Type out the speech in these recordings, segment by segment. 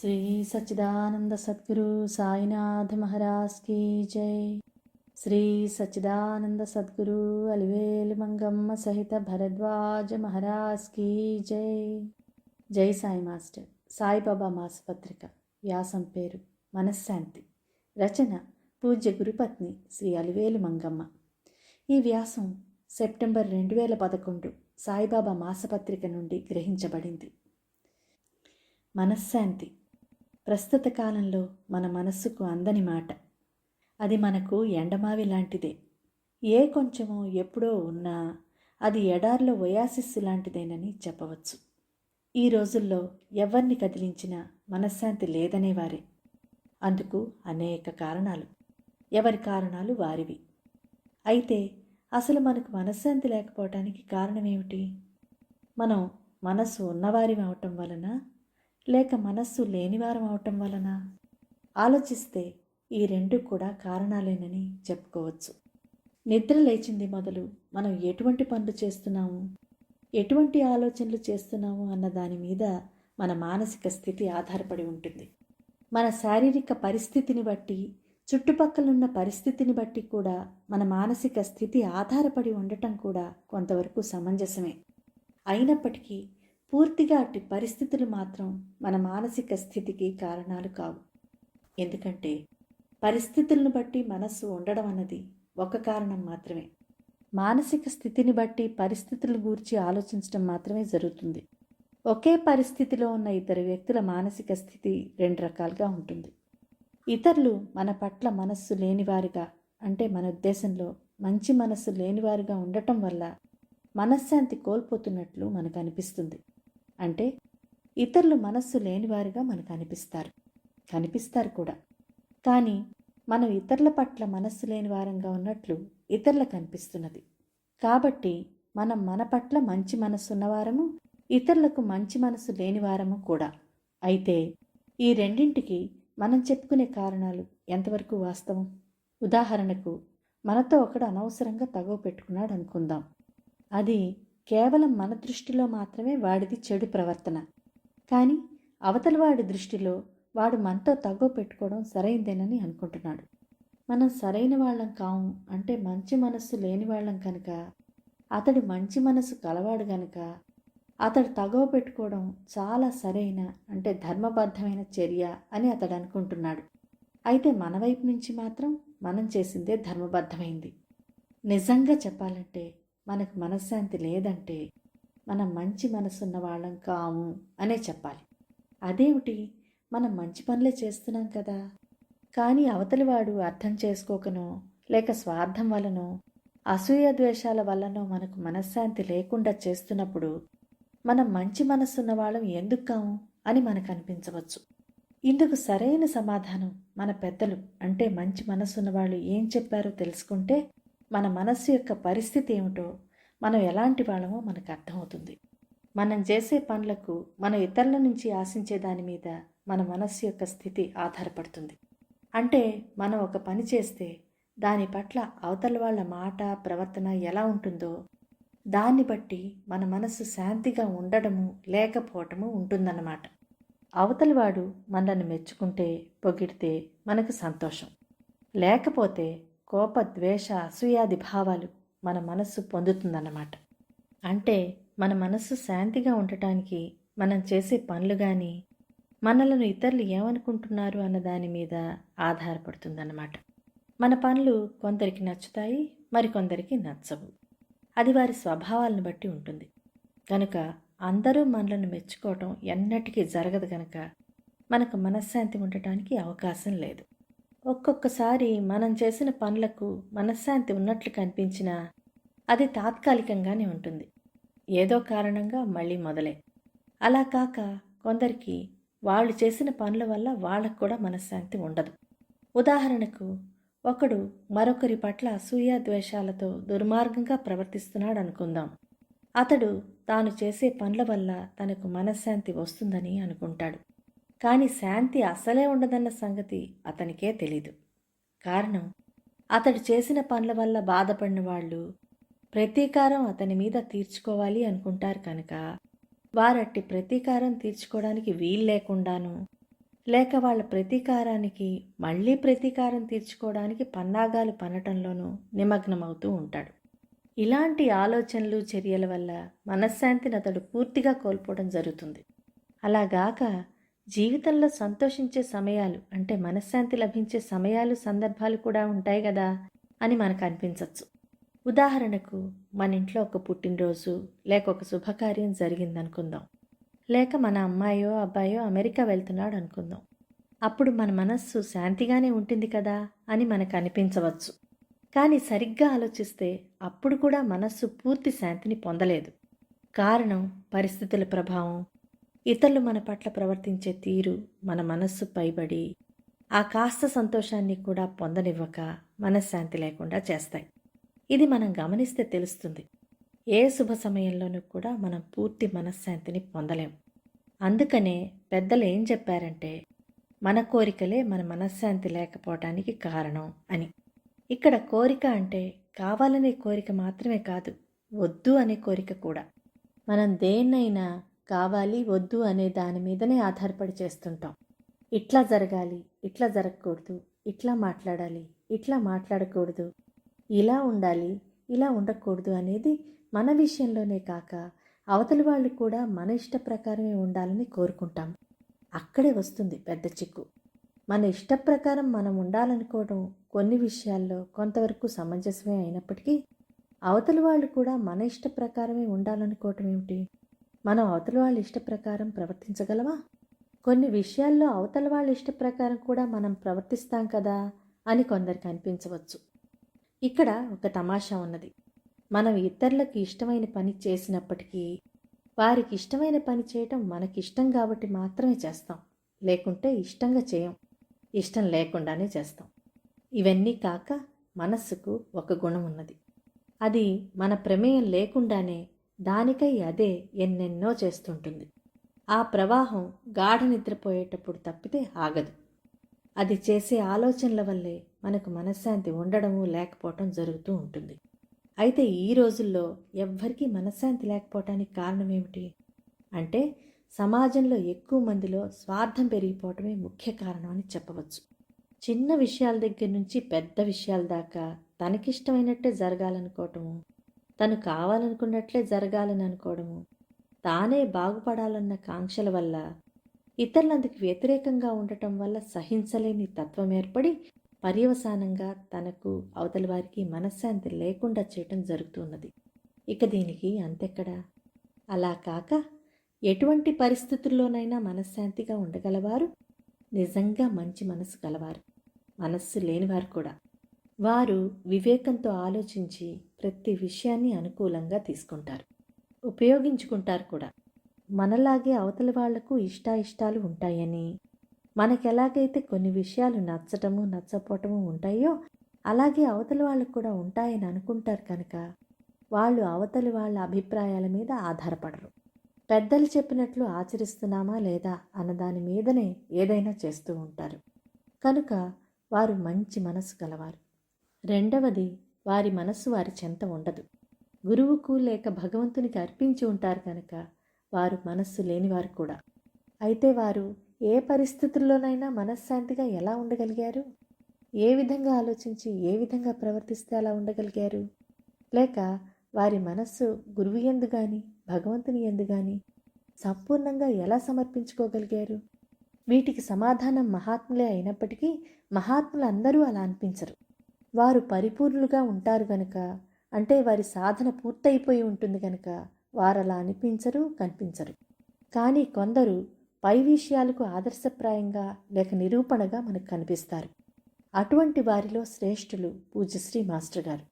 శ్రీ సచ్చిదానంద సద్గురు సాయినాథ్ మహారాజ్ కీ జై. శ్రీ సచ్చిదానంద సద్గురు అలివేలు మంగమ్మ సహిత భరద్వాజ మహారాజ్ కీ జై. జై సాయి మాస్టర్. సాయిబాబా మాసపత్రిక వ్యాసం పేరు మనశ్శాంతి. రచన పూజ్య గురుపత్ని శ్రీ అలివేలు మంగమ్మ. ఈ వ్యాసం సెప్టెంబర్ రెండు వేల పదకొండు సాయిబాబా మాసపత్రిక నుండి గ్రహించబడింది. మనశ్శాంతి. ప్రస్తుత కాలంలో మన మనస్సుకు అందని మాట. అది మనకు ఎండమావి లాంటిదే. ఏ కొంచెమో ఎప్పుడో ఉన్నా అది ఎడారిలో ఒయాసిస్సు లాంటిదేనని చెప్పవచ్చు. ఈ రోజుల్లో ఎవరిని కదిలించినా మనశ్శాంతి లేదనేవారే. అందుకు అనేక కారణాలు. ఎవరి కారణాలు వారివి. అయితే అసలు మనకు మనశ్శాంతి లేకపోవటానికి కారణమేమిటి? మనం మనసు ఉన్నవారి అవటం వలన లేక మనస్సు లేనివారం అవటం వలన? ఆలోచిస్తే ఈ రెండు కూడా కారణాలేనని చెప్పుకోవచ్చు. నిద్ర లేచింది మొదలు మనం ఎటువంటి పనులు చేస్తున్నాము? ఎటువంటి ఆలోచనలు చేస్తున్నాము అన్న దాని మీద మన మానసిక స్థితి ఆధారపడి ఉంటుంది. మన శారీరక పరిస్థితిని బట్టి చుట్టుపక్కలున్న పరిస్థితిని బట్టి కూడా మన మానసిక స్థితి ఆధారపడి ఉండటం కూడా కొంతవరకు సమంజసమే. అయినప్పటికీ పూర్తిగా అట్టి పరిస్థితులు మాత్రం మన మానసిక స్థితికి కారణాలు కావు. ఎందుకంటే పరిస్థితులను బట్టి మనస్సు ఉండడం అన్నది ఒక కారణం మాత్రమే. మానసిక స్థితిని బట్టి పరిస్థితుల గురించి ఆలోచించడం మాత్రమే జరుగుతుంది. ఒకే పరిస్థితిలో ఉన్న ఇద్దరు వ్యక్తుల మానసిక స్థితి రెండు రకాలుగా ఉంటుంది. ఇతరులు మన పట్ల మనస్సు లేనివారిగా అంటే మన ఉద్దేశంలో మంచి మనస్సు లేనివారుగా ఉండటం వల్ల మనశ్శాంతి కోల్పోతున్నట్లు మనకు అనిపిస్తుంది. అంటే ఇతరులు మనస్సు లేనివారుగా మనకు అనిపిస్తారు. కనిపిస్తారు కూడా. కానీ మనం ఇతరుల పట్ల మనస్సు లేని వారంగా ఉన్నట్లు ఇతరులకు అనిపిస్తున్నది. కాబట్టి మనం మన పట్ల మంచి మనస్సు ఉన్నవారము ఇతరులకు మంచి మనసు లేని వారము కూడా. అయితే ఈ రెండింటికి మనం చెప్పుకునే కారణాలు ఎంతవరకు వాస్తవం? ఉదాహరణకు మనతో ఒకడు అనవసరంగా తగవ పెట్టుకున్నాడు అనుకుందాం. అది కేవలం మన దృష్టిలో మాత్రమే వాడిది చెడు ప్రవర్తన. కానీ అవతలవాడి దృష్టిలో వాడు మనతో తగ్గో పెట్టుకోవడం సరైందేనని అనుకుంటున్నాడు. మనం సరైన వాళ్ళం కాము అంటే మంచి మనస్సు లేని వాళ్ళం కనుక అతడు మంచి మనసు కలవాడు గనుక అతడు తగవ పెట్టుకోవడం చాలా సరైన అంటే ధర్మబద్ధమైన చర్య అని అతడు అనుకుంటున్నాడు. అయితే మన వైపు నుంచి మాత్రం మనం చేసిందే ధర్మబద్ధమైంది. నిజంగా చెప్పాలంటే మనకు మనశ్శాంతి లేదంటే మనం మంచి మనసున్న వాళ్ళం కాము అనే చెప్పాలి. అదేమిటి? మనం మంచి పనులే చేస్తున్నాం కదా. కానీ అవతలివాడు అర్థం చేసుకోకనో లేక స్వార్థం వలనో అసూయ ద్వేషాల వల్లనో మనకు మనశ్శాంతి లేకుండా చేస్తున్నప్పుడు మనం మంచి మనస్సున్న వాళ్ళం ఎందుకు కాము అని మనకు అనిపించవచ్చు ఇందుకు సరైన సమాధానం మన పెద్దలు అంటే మంచి మనస్సున్న వాళ్ళు ఏం చెప్పారో తెలుసుకుంటే మన మనస్సు యొక్క పరిస్థితి ఏమిటో మనం ఎలాంటి వాళ్ళమో మనకు అర్థమవుతుంది. మనం చేసే పనులకు మనం ఇతరుల నుంచి ఆశించే దాని మీద మన మనస్సు యొక్క స్థితి ఆధారపడుతుంది. అంటే మనం ఒక పని చేస్తే దాని పట్ల అవతల వాళ్ళ మాట ప్రవర్తన ఎలా ఉంటుందో దాన్ని బట్టి మన మనస్సు శాంతిగా ఉండడము లేకపోవటము ఉంటుందన్నమాట. అవతలివాడు మనల్ని మెచ్చుకుంటే పొగిడితే మనకు సంతోషం. లేకపోతే కోప ద్వేష అసూయాది భావాలు మన మనస్సు పొందుతుందన్నమాట. అంటే మన మనస్సు శాంతిగా ఉండటానికి మనం చేసే పనులు కానీ మనలను ఇతరులు ఏమనుకుంటున్నారు అన్న దాని మీద ఆధారపడుతుందన్నమాట. మన పనులు కొందరికి నచ్చుతాయి మరికొందరికి నచ్చవు. అది వారి స్వభావాలను బట్టి ఉంటుంది. కనుక అందరూ మనలను మెచ్చుకోవటం ఎన్నటికీ జరగదు కనుక మనకు మనశ్శాంతి ఉండటానికి అవకాశం లేదు. ఒక్కొక్కసారి మనం చేసిన పనులకు మనశ్శాంతి ఉన్నట్లు కనిపించినా అది తాత్కాలికంగానే ఉంటుంది. ఏదో కారణంగా మళ్ళీ మొదలే. అలా కాక కొందరికి వాళ్ళు చేసిన పనుల వల్ల వాళ్ళకు కూడా మనశ్శాంతి ఉండదు. ఉదాహరణకు ఒకడు మరొకరి పట్ల అసూయ ద్వేషాలతో దుర్మార్గంగా ప్రవర్తిస్తున్నాడు అనుకుందాం. అతడు తాను చేసే పనుల వల్ల తనకు మనశ్శాంతి వస్తుందని అనుకుంటాడు. కానీ శాంతి అసలే ఉండదన్న సంగతి అతనికే తెలీదు. కారణం అతడు చేసిన పనుల వల్ల బాధపడిన వాళ్ళు ప్రతీకారం అతని మీద తీర్చుకోవాలి అనుకుంటారు కనుక వారట్టి ప్రతీకారం తీర్చుకోవడానికి వీలు లేకుండాను లేక వాళ్ళ ప్రతీకారానికి మళ్ళీ ప్రతీకారం తీర్చుకోవడానికి పన్నాగాలు పనటంలోనూ నిమగ్నమవుతూ ఉంటాడు. ఇలాంటి ఆలోచనలు చర్యల వల్ల మనశ్శాంతిని అతడు పూర్తిగా కోల్పోవడం జరుగుతుంది. అలాగాక జీవితంలో సంతోషించే సమయాలు అంటే మనశ్శాంతి లభించే సమయాలు సందర్భాలు కూడా ఉంటాయి కదా అని మనకు అనిపించవచ్చు ఉదాహరణకు మన ఇంట్లో ఒక పుట్టినరోజు లేక ఒక శుభకార్యం జరిగిందనుకుందాం. లేక మన అమ్మాయో అబ్బాయో అమెరికా వెళ్తున్నాడు అనుకుందాం. అప్పుడు మన మనస్సు శాంతిగానే ఉంటుంది కదా అని మనకు అనిపించవచ్చు. కానీ సరిగ్గా ఆలోచిస్తే అప్పుడు కూడా మనస్సు పూర్తి శాంతిని పొందలేదు. కారణం పరిస్థితుల ప్రభావం ఇతరులు మన పట్ల ప్రవర్తించే తీరు మన మనస్సు పైబడి ఆ కాస్త సంతోషాన్ని కూడా పొందనివ్వక మనశ్శాంతి లేకుండా చేస్తాయి. ఇది మనం గమనిస్తే తెలుస్తుంది. ఏ శుభ సమయంలోనూ కూడా మనం పూర్తి మనశ్శాంతిని పొందలేం. అందుకనే పెద్దలు ఏం చెప్పారంటే మన కోరికలే మన మనశ్శాంతి లేకపోవటానికి కారణం అని. ఇక్కడ కోరిక అంటే కావాలనే కోరిక మాత్రమే కాదు వద్దు అనే కోరిక కూడా. మనం దేన్నైనా కావాలి వద్దు అనే దాని మీదనే ఆధారపడి చేస్తుంటాం. ఇట్లా జరగాలి ఇట్లా జరగకూడదు ఇట్లా మాట్లాడాలి ఇట్లా మాట్లాడకూడదు ఇలా ఉండాలి ఇలా ఉండకూడదు అనేది మన విషయంలోనే కాక అవతలి వాళ్ళు కూడా మన ఇష్ట ప్రకారమే ఉండాలని కోరుకుంటాం. అక్కడే వస్తుంది పెద్ద చిక్కు. మన ఇష్ట ప్రకారం మనం ఉండాలనుకోవడం కొన్ని విషయాల్లో కొంతవరకు సమంజసమే అయినప్పటికీ అవతలి వాళ్ళు కూడా మన ఇష్ట ప్రకారమే ఉండాలనుకోవటం ఏమిటి? మనం అవతల వాళ్ళ ఇష్ట ప్రకారం ప్రవర్తించగలవా? కొన్ని విషయాల్లో అవతల వాళ్ళ ఇష్ట ప్రకారం కూడా మనం ప్రవర్తిస్తాం కదా అని కొందరికి అనిపించవచ్చు. ఇక్కడ ఒక తమాషా ఉన్నది. మనం ఇతరులకు ఇష్టమైన పని చేసినప్పటికీ వారికి ఇష్టమైన పని చేయటం మనకి ఇష్టం కాబట్టి మాత్రమే చేస్తాం. లేకుంటే ఇష్టంగా చేయం. ఇష్టం లేకుండానే చేస్తాం. ఇవన్నీ కాక మనస్సుకు ఒక గుణం ఉన్నది. అది మన ప్రమేయం లేకుండానే దానికై అదే ఎన్నెన్నో చేస్తుంటుంది. ఆ ప్రవాహం గాఢ నిద్రపోయేటప్పుడు తప్పితే ఆగదు. అది చేసే ఆలోచనల వల్లే మనకు మనశ్శాంతి ఉండడము లేకపోవటం జరుగుతూ ఉంటుంది. అయితే ఈ రోజుల్లో ఎవ్వరికీ మనశ్శాంతి లేకపోవటానికి కారణం ఏమిటి అంటే సమాజంలో ఎక్కువ మందిలో స్వార్థం పెరిగిపోవటమే ముఖ్య కారణం అని చెప్పవచ్చు. చిన్న విషయాల దగ్గర నుంచి పెద్ద విషయాల దాకా తనకిష్టమైనట్టే జరగాలనుకోవటము తను కావాలనుకున్నట్లే జరగాలని అనుకోవడము. తానే బాగుపడాలన్న కాంక్షల వల్ల ఇతరులందుకు వ్యతిరేకంగా ఉండటం వల్ల సహించలేని తత్వం ఏర్పడి పర్యవసానంగా తనకు అవతలి వారికి మనశ్శాంతి లేకుండా చేయటం జరుగుతున్నది. ఇక దీనికి అంతెక్కడా? అలా కాక ఎటువంటి పరిస్థితుల్లోనైనా మనశ్శాంతిగా ఉండగలవారు? నిజంగా మంచి మనసు గలవారు. మనస్సు లేనివారు కూడా. వారు వివేకంతో ఆలోచించి ప్రతి విషయాన్ని అనుకూలంగా తీసుకుంటారు. ఉపయోగించుకుంటారు కూడా. మనలాగే అవతలి వాళ్ళకు ఇష్టాయిష్టాలు ఉంటాయని మనకెలాగైతే కొన్ని విషయాలు నచ్చటము నచ్చపోవటము ఉంటాయో అలాగే అవతలి వాళ్ళకు కూడా ఉంటాయని అనుకుంటారు కనుక వాళ్ళు అవతలి వాళ్ళ అభిప్రాయాల మీద ఆధారపడరు. పెద్దలు చెప్పినట్లు ఆచరిస్తున్నామా లేదా అన్న దాని మీదనే ఏదైనా చేస్తూ ఉంటారు. కనుక వారు మంచి మనసు గలవారు. రెండవది వారి మనస్సు వారి చెంత ఉండదు. గురువుకు లేక భగవంతునికి అర్పించి ఉంటారు కనుక వారు మనస్సు లేనివారు కూడా. అయితే వారు ఏ పరిస్థితుల్లోనైనా మనశ్శాంతిగా ఎలా ఉండగలిగారు? ఏ విధంగా ఆలోచించి ఏ విధంగా ప్రవర్తిస్తే అలా ఉండగలిగారు? లేక వారి మనస్సు గురువు ఎందు కానీ భగవంతుని ఎందు కానీ సంపూర్ణంగా ఎలా సమర్పించుకోగలిగారు? వీటికి సమాధానం మహాత్ములే అయినప్పటికీ మహాత్ములు అందరూ అలా అనిపించరు. వారు పరిపూర్ణులుగా ఉంటారు గనుక అంటే వారి సాధన పూర్తయిపోయి ఉంటుంది కనుక వారు అలా అనిపించరు కనిపించరు. కానీ కొందరు పై విషయాలకు ఆదర్శప్రాయంగా లేక నిరూపణగా మనకు కనిపిస్తారు. అటువంటి వారిలో శ్రేష్ఠులు పూజ్యశ్రీ మాస్టర్ గారు.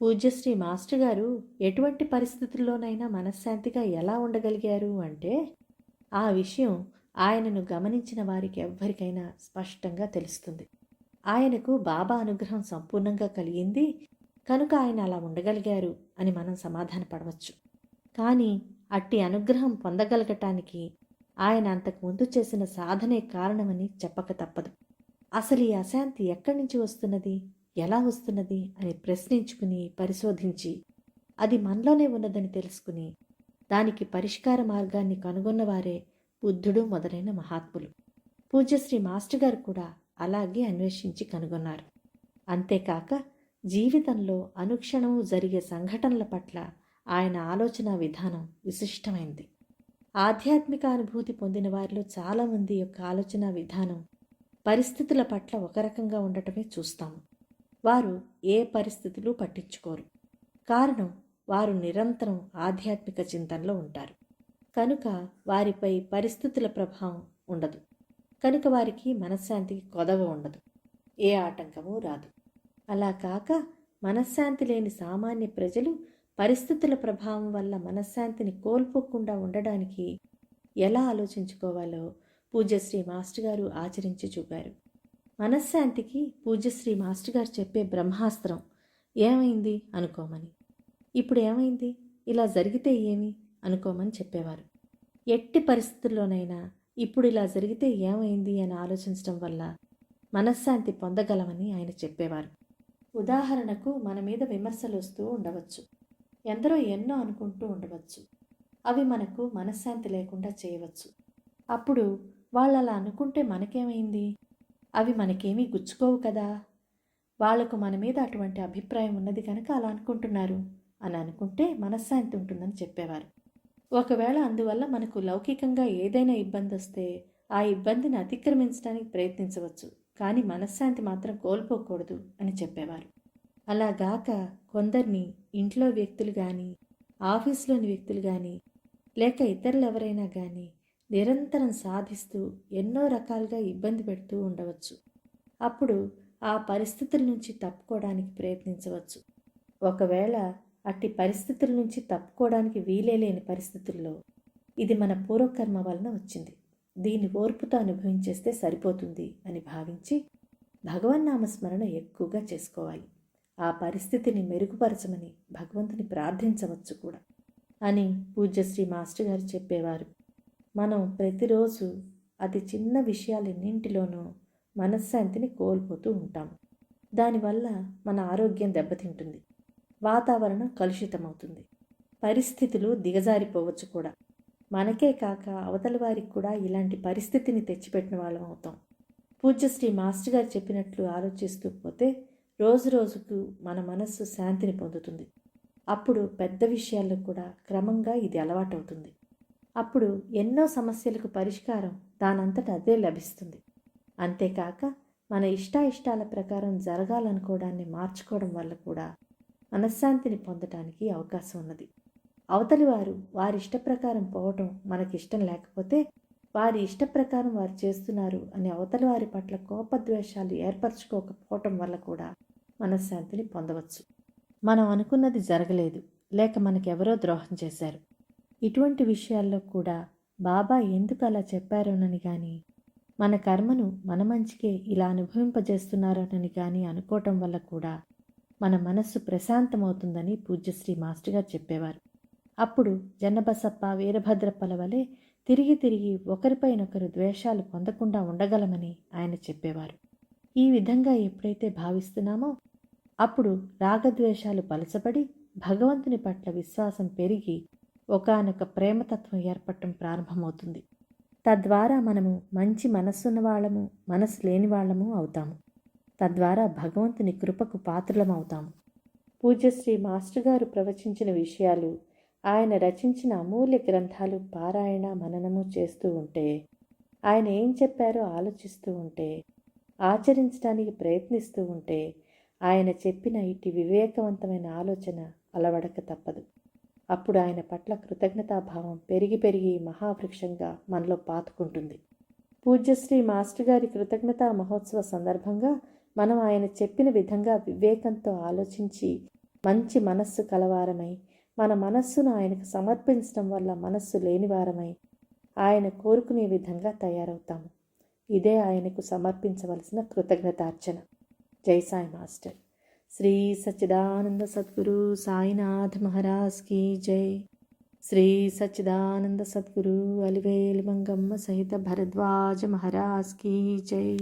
పూజ్యశ్రీ మాస్టర్ గారు ఎటువంటి పరిస్థితుల్లోనైనా మనశ్శాంతిగా ఎలా ఉండగలిగారు అంటే ఆ విషయం ఆయనను గమనించిన వారికి ఎవ్వరికైనా స్పష్టంగా తెలుస్తుంది. ఆయనకు బాబా అనుగ్రహం సంపూర్ణంగా కలిగింది. కనుక ఆయన అలా ఉండగలిగారు అని మనం సమాధానపడవచ్చు. కానీ అట్టి అనుగ్రహం పొందగలగటానికి ఆయన అంతకుముందు చేసిన సాధనే కారణమని చెప్పక తప్పదు. అసలు ఈ అశాంతి ఎక్కడి నుంచి వస్తున్నది? ఎలా వస్తున్నది? అని ప్రశ్నించుకుని పరిశోధించి అది మనలోనే ఉన్నదని తెలుసుకుని దానికి పరిష్కార మార్గాన్ని కనుగొన్నవారే బుద్ధుడు మొదలైన మహాత్ములు. పూజ్యశ్రీ మాస్టర్ గారు కూడా అలాగే అన్వేషించి కనుగొన్నారు. అంతేకాక జీవితంలో అనుక్షణము జరిగే సంఘటనల పట్ల ఆయన ఆలోచన విధానం విశిష్టమైంది. ఆధ్యాత్మిక అనుభూతి పొందిన వారిలో చాలామంది యొక్క ఆలోచన విధానం పరిస్థితుల పట్ల ఒక రకంగా ఉండటమే చూస్తాము. వారు ఏ పరిస్థితులు పట్టించుకోరు. కారణం వారు నిరంతరం ఆధ్యాత్మిక చింతనలో ఉంటారు. కనుక వారిపై పరిస్థితుల ప్రభావం ఉండదు. కనుక వారికి మనశ్శాంతికి కొదవ ఉండదు. ఏ ఆటంకమూ రాదు. అలా కాక మనశ్శాంతి లేని సామాన్య ప్రజలు పరిస్థితుల ప్రభావం వల్ల మనశ్శాంతిని కోల్పోకుండా ఉండడానికి ఎలా ఆలోచించుకోవాలో పూజ్యశ్రీ మాస్టర్ గారు ఆచరించి చూపారు. మనశ్శాంతికి పూజ్యశ్రీ మాస్టర్ గారు చెప్పే బ్రహ్మాస్త్రం ఏమైంది అనుకోమని. ఇప్పుడు ఏమైంది? ఇలా జరిగితే ఏమి అనుకోమని చెప్పేవారు. ఎట్టి పరిస్థితుల్లోనైనా ఇప్పుడు ఇలా జరిగితే ఏమైంది అని ఆలోచించడం వల్ల మనశ్శాంతి పొందగలమని ఆయన చెప్పేవారు. ఉదాహరణకు మన మీద విమర్శలు వస్తూ ఉండవచ్చు. ఎందరో ఎన్నో అనుకుంటూ ఉండవచ్చు. అవి మనకు మనశ్శాంతి లేకుండా చేయవచ్చు. అప్పుడు వాళ్ళు అలా అనుకుంటే మనకేమైంది? అవి మనకేమీ గుచ్చుకోవు కదా? వాళ్ళకు మన మీద అటువంటి అభిప్రాయం ఉన్నది కనుక అలా అనుకుంటున్నారు అని అనుకుంటే మనశ్శాంతి ఉంటుందని చెప్పేవారు. ఒకవేళ అందువల్ల మనకు లౌకికంగా ఏదైనా ఇబ్బంది వస్తే ఆ ఇబ్బందిని అతిక్రమించడానికి ప్రయత్నించవచ్చు. కానీ మనశ్శాంతి మాత్రం కోల్పోకూడదు అని చెప్పేవారు. అలాగాక కొందరిని ఇంట్లో వ్యక్తులు కానీ ఆఫీస్లోని వ్యక్తులు కానీ లేక ఇతరులు ఎవరైనా కానీ నిరంతరం సాధిస్తూ ఎన్నో రకాలుగా ఇబ్బంది పెడుతూ ఉండవచ్చు. అప్పుడు ఆ పరిస్థితుల నుంచి తప్పుకోవడానికి ప్రయత్నించవచ్చు. ఒకవేళ అట్టి పరిస్థితుల నుంచి తప్పుకోవడానికి వీలేలేని పరిస్థితుల్లో ఇది మన పూర్వకర్మ వలన వచ్చింది. దీన్ని ఓర్పుతో అనుభవించేస్తే సరిపోతుంది అని భావించి భగవన్నామస్మరణ ఎక్కువగా చేసుకోవాలి. ఆ పరిస్థితిని మెరుగుపరచమని భగవంతుని ప్రార్థించవచ్చు కూడా అని పూజ్యశ్రీ మాస్టర్ గారు చెప్పేవారు. మనం ప్రతిరోజు అతి చిన్న విషయాలన్నింటిలోనూ మనశ్శాంతిని కోల్పోతూ ఉంటాం. దానివల్ల మన ఆరోగ్యం దెబ్బతింటుంది. వాతావరణం కలుషితమవుతుంది. పరిస్థితులు దిగజారిపోవచ్చు కూడా. మనకే కాక అవతల వారికి కూడా ఇలాంటి పరిస్థితిని తెచ్చిపెట్టిన వాళ్ళం అవుతాం. పూజ్యశ్రీ మాస్టర్ గారు చెప్పినట్లు ఆలోచిస్తూ పోతే రోజు రోజుకు మన మనస్సు శాంతిని పొందుతుంది. అప్పుడు పెద్ద విషయాల్లో కూడా క్రమంగా ఇది అలవాటవుతుంది. అప్పుడు ఎన్నో సమస్యలకు పరిష్కారం దానంతట అదే లభిస్తుంది. అంతేకాక మన ఇష్టాయిష్టాల ప్రకారం జరగాలనుకోవడాన్ని మార్చుకోవడం వల్ల కూడా మనశ్శాంతిని పొందటానికి అవకాశం ఉన్నది. అవతలి వారు వారి ఇష్ట ప్రకారం పోవటం మనకిష్టం లేకపోతే వారి ఇష్ట ప్రకారం వారు చేస్తున్నారు అని అవతలి వారి పట్ల కోపద్వేషాలు ఏర్పరచుకోకపోవటం వల్ల కూడా మనశ్శాంతిని పొందవచ్చు. మనం అనుకున్నది జరగలేదు. లేక మనకెవరో ద్రోహం చేశారు. ఇటువంటి విషయాల్లో కూడా బాబా ఎందుకు అలా చెప్పారోనని కానీ మన కర్మను మన మంచికే ఇలా అనుభవింపజేస్తున్నారోనని కానీ అనుకోవటం వల్ల కూడా మన మనస్సు ప్రశాంతమవుతుందని పూజ్యశ్రీ మాస్టర్ గారు చెప్పేవారు. అప్పుడు జన్నబసప్ప వీరభద్రప్పల వలె తిరిగి తిరిగి ఒకరిపైనొకరు ద్వేషాలు పొందకుండా ఉండగలమని ఆయన చెప్పేవారు. ఈ విధంగా ఎప్పుడైతే భావిస్తున్నామో అప్పుడు రాగద్వేషాలు పలచబడి భగవంతుని పట్ల విశ్వాసం పెరిగి ఒకనొక ప్రేమతత్వం ఏర్పడటం ప్రారంభమవుతుంది. తద్వారా మనము మంచి మనస్సున్న వాళ్ళము మనసు లేని వాళ్ళము అవుతాము. తద్వారా భగవంతుని కృపకు పాత్రలమవుతాము. పూజ్యశ్రీ మాస్టర్ గారు ప్రవచించిన విషయాలు ఆయన రచించిన అమూల్య గ్రంథాలు పారాయణ మననము చేస్తూ ఉంటే ఆయన ఏం చెప్పారో ఆలోచిస్తూ ఉంటే ఆచరించడానికి ప్రయత్నిస్తూ ఉంటే ఆయన చెప్పిన ఇటు వివేకవంతమైన ఆలోచన అలవడక తప్పదు. అప్పుడు ఆయన పట్ల కృతజ్ఞతాభావం పెరిగి పెరిగి మహావృక్షంగా మనలో పాతుకుంటుంది. పూజ్యశ్రీ మాస్టర్ గారి కృతజ్ఞతా మహోత్సవ సందర్భంగా మనం ఆయన చెప్పిన విధంగా వివేకంతో ఆలోచించి మంచి మనస్సు కలవారమై మన మనస్సును ఆయనకు సమర్పించడం వల్ల మనస్సు లేనివారమై ఆయన కోరుకునే విధంగా తయారవుతాము. ఇదే ఆయనకు సమర్పించవలసిన కృతజ్ఞతార్చన. జై సాయి మాస్టర్. శ్రీ సచ్చిదానంద సద్గురు సాయినాథ్ మహారాజ్ కీ జై. శ్రీ సచ్చిదానంద సద్గురు అలివేలు మంగమ్మ సహిత భరద్వాజ మహారాజ్ కీ జై.